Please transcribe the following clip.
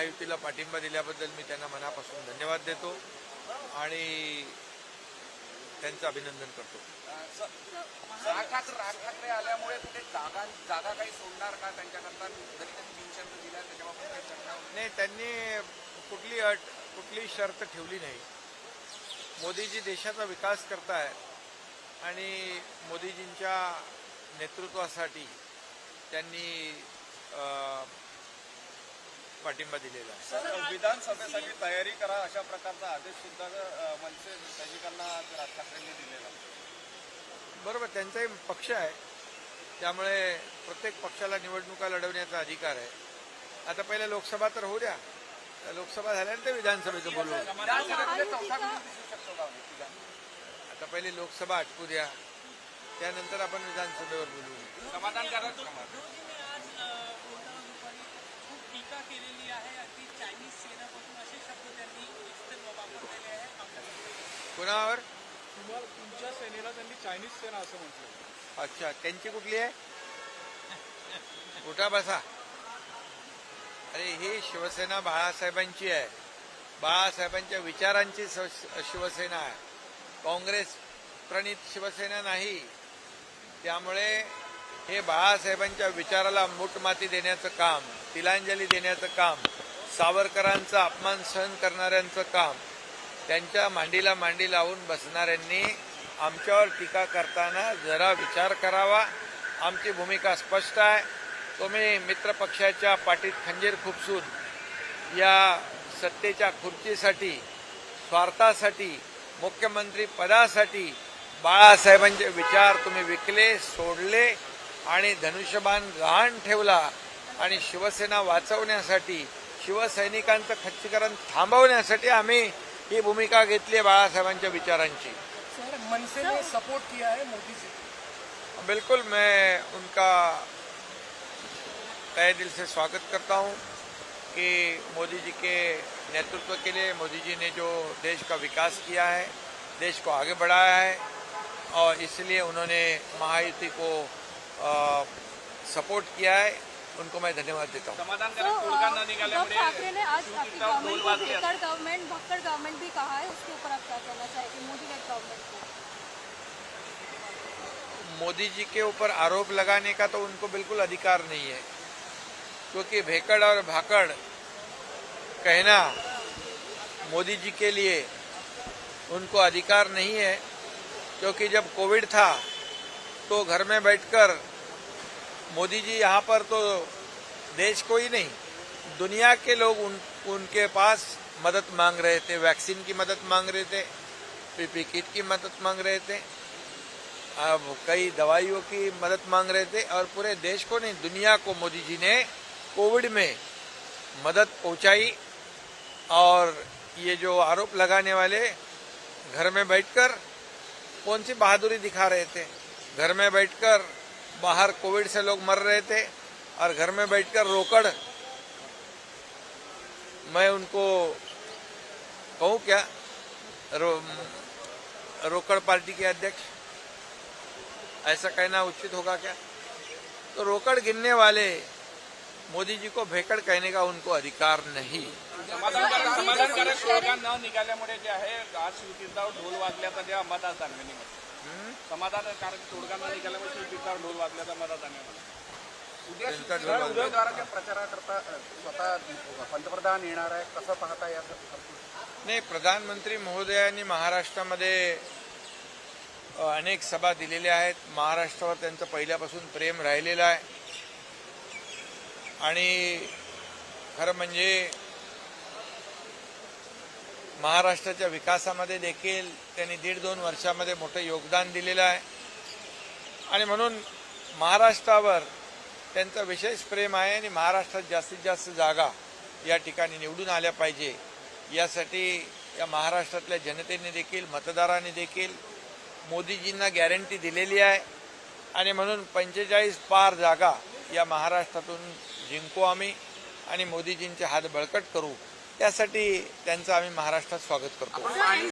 महायुतीला पाठिंबा दिल्याबद्दल मी त्यांना मनापासून धन्यवाद देतो आणि त्यांचं अभिनंदन करतो ठाकरे आल्यामुळे कुठे जागा जागा काही सोडणार का त्यांच्याकरता? नाही त्यांनी कुठली अट कुठली शर्त ठेवली नाही मोदीजी देशाचा विकास करतायत आणि मोदीजींच्या नेतृत्वासाठी त्यांनी पाठिंबा दिलेला आहे. सर विधानसभेसाठी तयारी करा अशा प्रकारचा आदेश सुद्धा मनसे सैनिकांना आज राज ठाकरेंनी दिलेला बरोबर त्यांचाही पक्ष आहे. त्यामुळे प्रत्येक पक्षाला निवडणुका लढवण्याचा अधिकार आहे. आता पहिले लोकसभा तर होऊ द्या. लोकसभा झाल्यानंतर विधानसभेचं बोलू? आता पहिले लोकसभा आटकू द्या. त्यानंतर आपण विधानसभेवर बोलू. समाधानकारक कुणावर? तुम्हाला तुमच्या सेनेला त्यांनी चायनीज सेना असं म्हटलं. अच्छा त्यांची कुठली आहे? उठा बसा. अरे ही शिवसेना बाळासाहेबांची आहे. बाळासाहेबांच्या विचारांची स- शिवसेना आहे. काँग्रेस प्रणित शिवसेना नाही. त्यामुळे हे बाळासाहेबांच्या विचाराला मूठमाती देण्याचं काम तिलांजली देण्याचं काम सावरकरांचा अपमान सहन करणाऱ्यांचं काम त्यांच्या मांडीला मांडी लावून बसणाऱ्यांनी आमच्यावर टीका करताना जरा विचार करावा. आमची भूमिका स्पष्ट आहे. तुम्ही मित्रपक्षाच्या पाठीत खंजीर खुपसून या सत्तेच्या खुर्चीसाठी स्वार्थासाठी मुख्यमंत्री पदासाठी बाळासाहेबांचे विचार तुम्ही विकले सोडले आणि धनुष्यबाण गहाण ठेवला आणि शिवसेना वाचवण्यासाठी शिवसैनिकांचं खच्चीकरण थांबवण्यासाठी आम्ही ही भूमिका घेतली आहे बाळासाहेबांच्या विचारांची. सर मनसे ने सपोर्ट किया है मोदी जी को। बिल्कुल मैं उनका तय दिल से स्वागत करता हूँ कि मोदी जी के नेतृत्व के लिए मोदी जी ने जो देश का विकास किया है देश को आगे बढ़ाया है और इसलिए उन्होंने महायुति को अ, सपोर्ट किया है। उनको मैं धन्यवाद देता हूँ। समाधानकारक शिवसेना गवर्नमेंट भी कहा है, उसके ऊपर आप क्या कहना चाहेंगे? मोदी लेड गवर्नमेंट को। मोदी जी के ऊपर आरोप लगाने का तो उनको बिल्कुल अधिकार नहीं है। क्योंकि भेकड़ और भाकड़ कहना मोदी जी के लिए उनको अधिकार नहीं है, क्योंकि जब कोविड था तो घर में बैठकर मोदी जी यहाँ पर तो देश को ही नहीं, दुनिया के लोग उन, उनके पास मदद मांग रहे थे, वैक्सीन की मदद मांग रहे थे, पीपी किट की मदद मांग रहे थे। अब कई दवाइयों की मदद मांग रहे थे और पूरे देश को नहीं, दुनिया को मोदी जी ने कोविड में मदद पहुंचाई और ये जो आरोप लगाने वाले घर में बैठकर कौन सी बहादुरी दिखा रहे थे? घर में बैठकर बाहर कोविड से लोग मर रहे थे और घर में बैठकर रोकड़। मैं उनको कहूँ क्या? रो, रोकड़ पार्टी के अध्यक्ष ऐसा कहना उचित होगा क्या? तो रोकड़ गिनने वाले मोदी जी को भेकड़ कहने का उनको अधिकार नहीं। तोडगा न निघाल्यामुळे जे आहे आज शिवतीर्थावर ढोल वाजल्याचा जे अंबादास दानवेंनी समाधानकारक तोडगा न निघाल्यामुळे शिवतीर्थावर ढोल वाजल्याचा अंबादास दानवे म्हटलं उद्या त्यांचा शिवसेना ढोल वाजवा. उमेदवाराच्या प्रचाराकरता स्वतः पंतप्रधान येणार आहे कसं पाहता या नाही प्रधानमंत्री महोदयांनी महाराष्ट्रामध्ये अनेक सभा दिलेल्या आहेत. महाराष्ट्रावर त्यांचं पहिल्यापासून प्रेम राहिलेलं आहे. आणि खरं म्हणजे महाराष्ट्राच्या विकासामध्ये देखील त्यांनी दीड दोन वर्षामध्ये मोठं योगदान दिलेलं आहे. आणि म्हणून महाराष्ट्रावर त्यांचं विशेष प्रेम आहे आणि महाराष्ट्रात जास्तीत जास्त जागा या ठिकाणी निवडून आल्या पाहिजे. यासाठी या महाराष्ट्रातल्या जनतेने देखील मतदारांनी देखील मोदीजींना गॅरंटी दिलेली आहे. आणि म्हणून पंचेचाळीस पार जागा या महाराष्ट्रातून जिंकू आम्ही आणि मोदीजींचे हात बळकट करू. त्यासाठी त्यांचं आम्ही महाराष्ट्रात स्वागत करतो.